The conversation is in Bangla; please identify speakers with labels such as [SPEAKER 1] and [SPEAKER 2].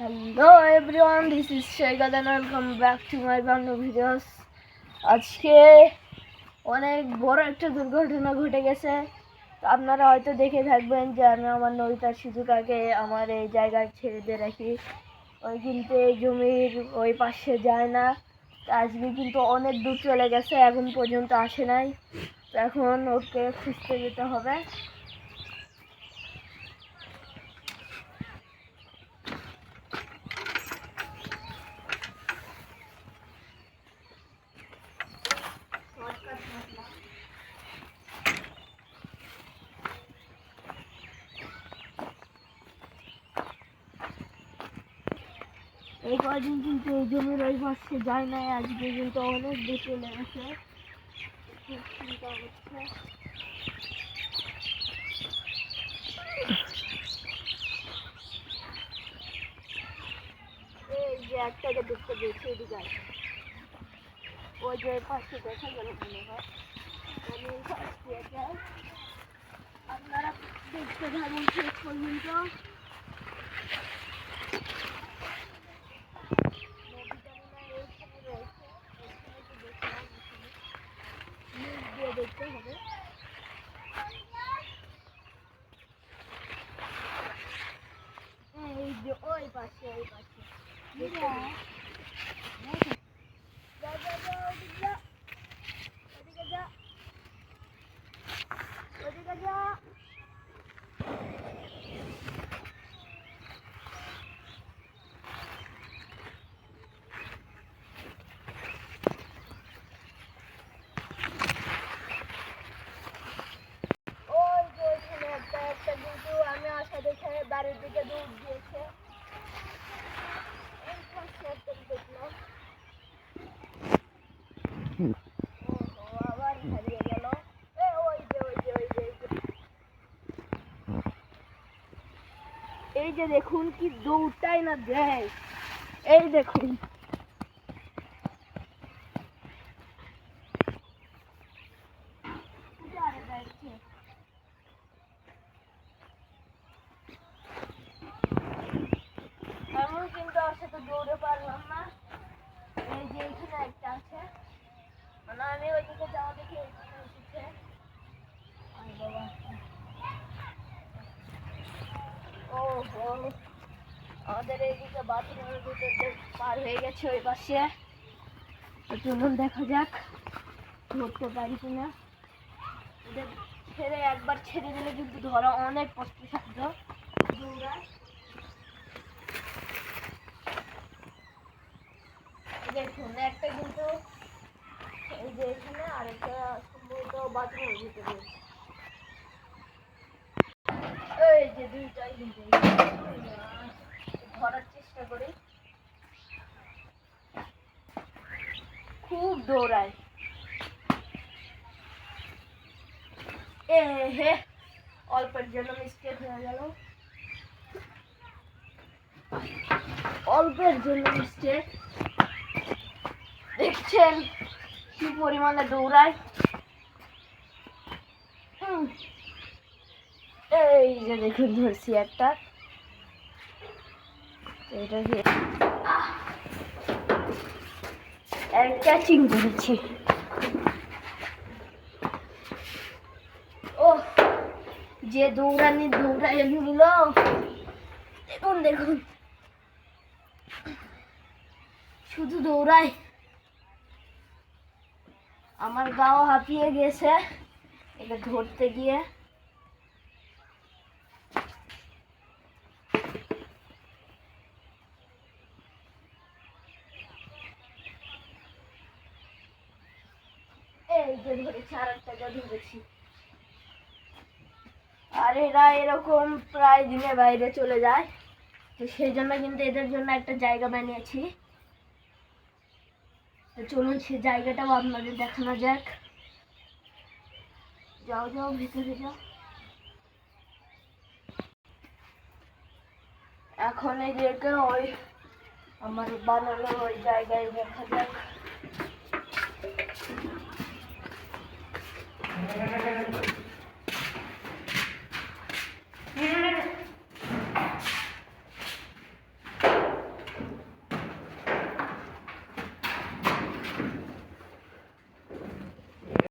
[SPEAKER 1] Hello everyone this is শেখাদ and welcome back to my Bangla videos আজকে অনেক বড় একটা দুর্ঘটনা ঘটে গেছে। আপনারা হয়তো দেখে থাকবেন যে আমি আমার নবিতার শিশুকাকে আমার এই জায়গায় ছেড়ে দিয়ে রাখি। ওই কিন্তু জমির ওই পাশে যায় না। আজকে কিন্তু অনেক দূর চলে গেছে, এখন পর্যন্ত আসে নাই। তো এখন ওকে খুঁজতে যেতে হবে। এই কদিন কিন্তু এই জমির ওই পাশে যায় না আজকে কিন্তু অনেক দূর চলে গেছে খুব চিন্তা হচ্ছে এই যে একটাকে দেখতে পেয়েছি। ওই যে পাশে দেখা গেল মনে হয়। আপনারা দেখতে থাকুন শেষ পর্যন্ত নদীটা মনে হয় এইখানে রয়েছে ওইখানে তো দেখলাম ওখানে নিচ দিয়ে দেখতে হবে এই যে ওই পাশে ওই পাশে দেখতে হবে। যা, যা, যা, ওদিকে যা। ওদিকে যা। ওদিকে যা। ওই যে ওইখানে একটা একটা কিন্তু আমি আসা দেখে বাড়ির দিকে দৌড় দিয়েছে। এই পাশে একটা দেখলাম ওহো, আবার হারিয়ে গেল এ ওই যে ওই যে ওই যে ওই যে। এই যে দেখুন কি দৌড়টাই না দেয় এই দেখুন মানে ও এইদিকে পার হয়ে গেছে ওই পাশে। চলুন দেখা যাক, ধরতে পারি কিনা। ছেড়ে একবার ছেড়ে দিলে কিন্তু ধরা অনেক কষ্টসাধ্য। দৌড়ায় দেখুন একটা কিন্তু এই যে এখানে আর একটা সম্ভবত বাথরুমের ভিতরে। এই যে দুইটাই ধরার চেষ্টা করি। খুব দৌড়ায়। এ হে, অল্পের জন্য মিস্টেক হয়ে গেল। অল্পের জন্য মিস্টেক দেখছেন কি পরিমাণে দৌড়ায়। এই যে দেখুন, ধরছি একটা। এটা কি ক্যাচিং করেছি। ও যে দৌড়ানি দৌড়াই নিল দেখুন দেখুন। শুধু দৌড়ায়। আমার গাও হাঁপিয়ে গেছে। এটা ধরতে গিয়ে। আর এরা এরকম প্রায় দিনে বাইরে চলে যায়। তো সেই জন্য কিন্তু এদের জন্য একটা জায়গা বানিয়েছি। চলুন সে জায়গাটাও আপনাদের দেখানো যাক। যাও যাও, ভিতরে যাও। এখন এই যে ওই আমার বানানো ওই জায়গায় দেখা যাক।